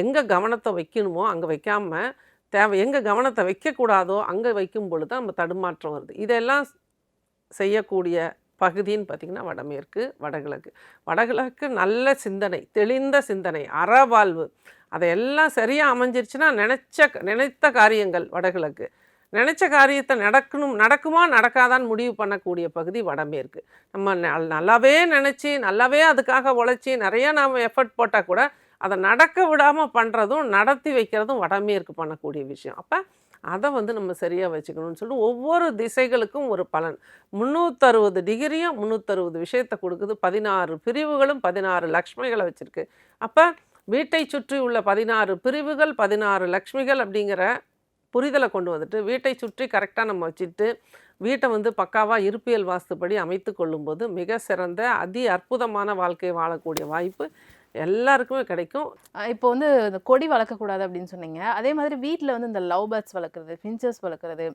எங்கே கவனத்தை வைக்கணுமோ அங்கே வைக்காமல் தேவை எங்கே கவனத்தை வைக்கக்கூடாதோ அங்கே வைக்கும் பொழுது நம்ம தடுமாற்றம் வருது. இதெல்லாம் செய்யக்கூடிய பகுதின்னு பார்த்திங்கன்னா வடமேற்கு வடகிழக்கு. வடகிழக்கு நல்ல சிந்தனை தெளிந்த சிந்தனை அறவாழ்வு. அதையெல்லாம் சரியாக அமைஞ்சிருச்சுன்னா நினச்ச நினைத்த காரியங்கள் வடகிழக்கு. நினச்ச காரியத்தை நடக்கணும் நடக்குமா நடக்காதான்னு முடிவு பண்ணக்கூடிய பகுதி வடமேற்கு. நம்ம நல்லாவே நினச்சி நல்லாவே அதுக்காக உழைச்சி நிறையா நாம் எஃபர்ட் போட்டால் கூட அதை நடக்க விடாமல் பண்ணுறதும் நடத்தி வைக்கிறதும் வடமேற்கு பண்ணக்கூடிய விஷயம். அப்போ அதை வந்து நம்ம சரியாக வச்சுக்கணும்னு சொல்லிட்டு ஒவ்வொரு திசைகளுக்கும் ஒரு பலன். முந்நூற்றறுபது டிகிரியும் முந்நூற்றறுபது விஷயத்தை கொடுக்குது. பதினாறு பிரிவுகளும் பதினாறு லக்ஷ்மிகளை வச்சுருக்கு. அப்போ வீட்டை சுற்றி உள்ள பதினாறு பிரிவுகள் பதினாறு லக்ஷ்மிகள் அப்படிங்கிற புரிதலை கொண்டு வந்துட்டு வீட்டை சுற்றி கரெக்டாக நம்ம வச்சுட்டு வீட்டை வந்து பக்காவாக இருப்பியல் வாஸ்துப்படி அமைத்து கொள்ளும்போது மிக சிறந்த அதி அற்புதமான வாழ்க்கையை வாழக்கூடிய வாய்ப்பு எல்லாருக்குமே கிடைக்கும். இப்போ வந்து இந்த கொடி வளர்க்கக்கூடாது அப்படின்னு சொன்னீங்க. அதே மாதிரி வீட்டில் வந்து இந்த லவ் பேர்ட்ஸ் வளர்க்குறது ஃபின்ச்சர்ஸ் வளர்க்குறது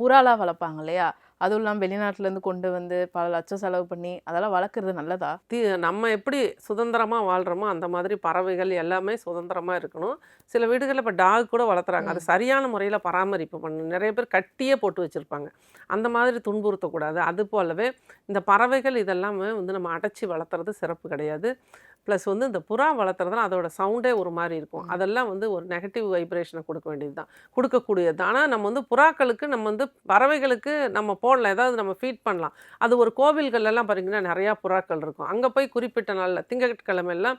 புறாலாக வளர்ப்பாங்க இல்லையா? அதுவும் இல்லாமல் வெளிநாட்டிலேருந்து கொண்டு வந்து பல லட்சம் செலவு பண்ணி அதெல்லாம் வளர்க்குறது நல்லதா? தி நம்ம எப்படி சுதந்திரமாக வாழ்கிறோமோ அந்த மாதிரி பறவைகள் எல்லாமே சுதந்திரமாக இருக்கணும். சில வீடுகளில் இப்போ டாக் கூட வளர்த்துறாங்க அது சரியான முறையில் பராமரிப்பு பண்ணணும் நிறைய பேர் கட்டியே போட்டு வச்சுருப்பாங்க. அந்த மாதிரி துன்புறுத்தக்கூடாது. அது போலவே இந்த பறவைகள் இதெல்லாமே வந்து நம்ம அடைச்சி வளர்த்துறது சிறப்பு கிடையாது. ப்ளஸ் வந்து இந்த புறா வளர்த்துறதுனா அதோட சவுண்டே ஒரு மாதிரி இருக்கும். அதெல்லாம் வந்து ஒரு நெகட்டிவ் வைப்ரேஷனை கொடுக்க வேண்டியது தான். கொடுக்கக்கூடியது ஆனால் நம்ம வந்து புறாக்களுக்கு நம்ம வந்து பறவைகளுக்கு நம்ம போடலாம். ஏதாவது நம்ம ஃபீட் பண்ணலாம். அது ஒரு கோவில்கள் எல்லாம் பாத்தீங்கன்னா நிறையா புறாக்கள் இருக்கும். அங்கே போய் குறிப்பிட்ட நாளில் திங்கட்கிழமையெல்லாம்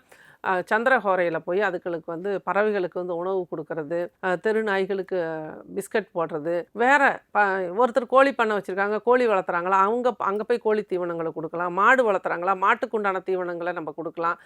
சந்திரஹோரையில் போய் அதுகளுக்கு வந்து பறவைகளுக்கு வந்து உணவு கொடுக்கறது தெரு நாய்களுக்கு பிஸ்கட் போடுறது. வேற ப ஒருத்தர் கோழி பண்ணை வச்சுருக்காங்க கோழி வளர்த்துறாங்களா அவங்க அங்கே போய் கோழி தீவனங்களை கொடுக்கலாம். மாடு வளர்த்துறாங்களா மாட்டுக்கு உண்டான தீவனங்களை நம்ம கொடுக்கலாம்.